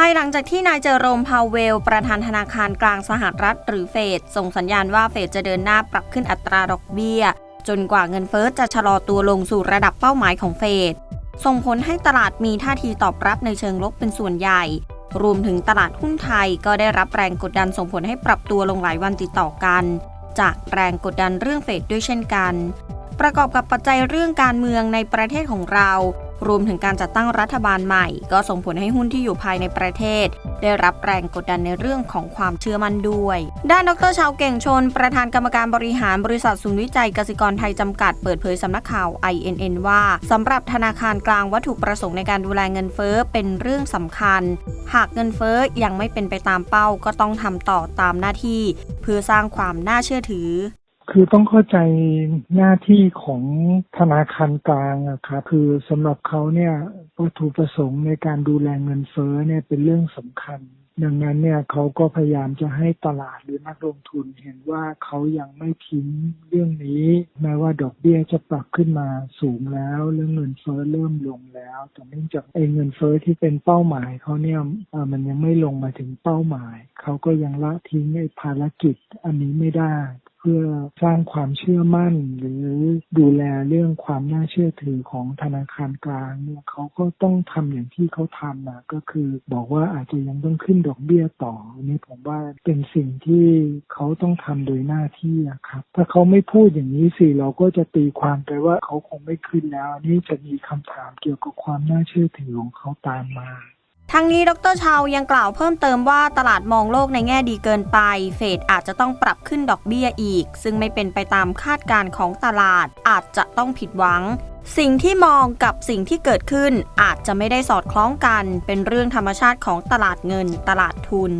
ภายหลังจากที่นายเจอโรมพาวเวล ประธานธนาคารกลางสหรัฐหรือเฟดส่งสัญญาณว่าเฟดจะเดินหน้าปรับขึ้นอัตราดอกเบี้ย จนกว่าเงินเฟ้อจะชะลอตัวลงสู่ระดับเป้าหมายของเฟดส่งผลให้ตลาดมีท่าทีตอบรับในเชิงลบเป็นส่วนใหญ่ รวมถึงตลาดหุ้นไทยก็ได้รับแรงกดดันส่งผลให้ปรับตัวลงหลายวันติดต่อกัน จากแรงกดดันเรื่องเฟดด้วยเช่นกัน ประกอบกับปัจจัยเรื่องการเมืองในประเทศของเรา รวมถึงการจัดตั้งรัฐบาลใหม่ ก็ส่งผลให้หุ้นที่อยู่ภายในประเทศ ได้รับแรงกดดันในเรื่องของความเชื่อมั่นด้วย ด้านดรชาวเก่งชน ประธานกรรมการบริหารบริษัทศูนย์วิจัยกสิกรไทยจำกัดเปิดเผยสำนักข่าว INN ว่าสำหรับธนาคารกลางวัตถุประสงค์ในการดูแลเงินเฟ้อเป็นเรื่องสำคัญ หากเงินเฟ้อยังไม่เป็นไปตามเป้าก็ต้องทำต่อตามหน้าที่ เพื่อสร้างความน่าเชื่อถือ คือต้องเข้าใจหน้าที่ของธนาคารกลางอะครับคือสำหรับเขาเนี่ยวัตถุประสงค์ในการดูแลเงินเฟ้อเนี่ยเป็นเรื่องสำคัญ ดังนั้นเนี่ยเขาก็พยายามจะให้ตลาดหรือนักลงทุนเห็นว่าเขายังไม่ทิ้งเรื่องนี้ แม้ว่าดอกเบี้ยจะปรับขึ้นมาสูงแล้วเรื่องเงินเฟ้อเริ่มลงแล้วแต่เนื่องจากไอ้เงินเฟ้อที่เป็นเป้าหมายเขาเนี่ยมันยังไม่ลงมาถึงเป้าหมายเขาก็ยังละทิ้งไอ้ภารกิจอันนี้ไม่ได้ พื่อสร้างความเชื่อมั่น หรือดูแลเรื่องความน่าเชื่อถือของธนาคารกลางเนี่ยเขาก็ต้องทำอย่างที่เขาทำนะก็คือ บอกว่าอาจจะยังต้องขึ้นดอกเบี้ยต่ออันนี้ผมว่าเป็นสิ่งที่เขาต้องทำโดยหน้าที่อะครับ ถ้าเขาไม่พูดอย่างนี้สิเราก็จะตีความไปว่าเขาคงไม่ขึ้นแล้วนนี่จะมีคำถามเกี่ยวกับความน่าเชื่อถือของเขาตามมา ทั้งนี้ดรชาวยังกล่าวเพิ่มเติมว่าตลาดมองโลกในแง่ดีเกินไป เฟดอาจจะต้องปรับขึ้นดอกเบี้ยอีก ซึ่งไม่เป็นไปตามคาดการณ์ของตลาด อาจจะต้องผิดหวัง สิ่งที่มองกับสิ่งที่เกิดขึ้นอาจจะไม่ได้สอดคล้องกัน เป็นเรื่องธรรมชาติของตลาดเงินตลาดทุน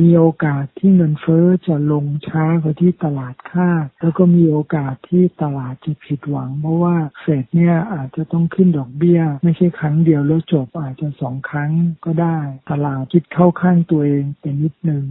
มีโอกาสที่เงินเฟ้อจะลงช้ากว่าที่ตลาดคาด แล้วก็มีโอกาสที่ตลาดจะผิดหวัง เพราะว่าเฟดเนี่ยอาจจะต้องขึ้นดอกเบี้ย ไม่ใช่ครั้งเดียวแล้วจบอาจจะสองครั้งก็ได้ ตลาดคิดเข้าข้างตัวเองเป็นนิดหนึ่ง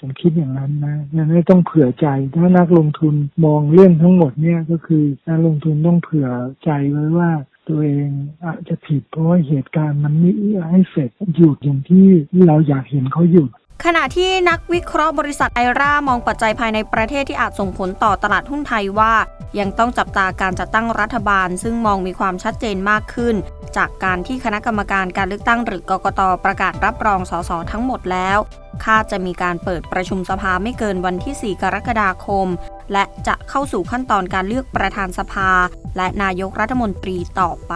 ผมคิดอย่างนั้นนะนั้นไม่ต้องเผื่อใจ ถ้านักลงทุนมองเรื่องทั้งหมดเนี่ยก็คือนักลงทุนต้องเผื่อใจไว้ว่าตัวเองอาจจะผิดเพราะว่าเหตุการณ์มันไม่เอื้อให้เฟดหยุดอย่างที่เราอยากเห็นเขาหยุด ขณะที่นักวิเคราะห์บริษัทไอร่ามองปัจจัยภายในประเทศที่อาจส่งผลต่อตลาดหุ้นไทยว่า ยังต้องจับตาการจัดตั้งรัฐบาล ซึ่งมองมีความชัดเจนมากขึ้น จากการที่คณะกรรมการการเลือกตั้งหรือกกตประกาศรับรองสสทั้งหมดแล้วคาดจะมีการเปิดประชุมสภาไม่เกินวันที่ 4 กรกฎาคม และจะเข้าสู่ขั้นตอนการเลือกประธานสภา และนายกรัฐมนตรีต่อไป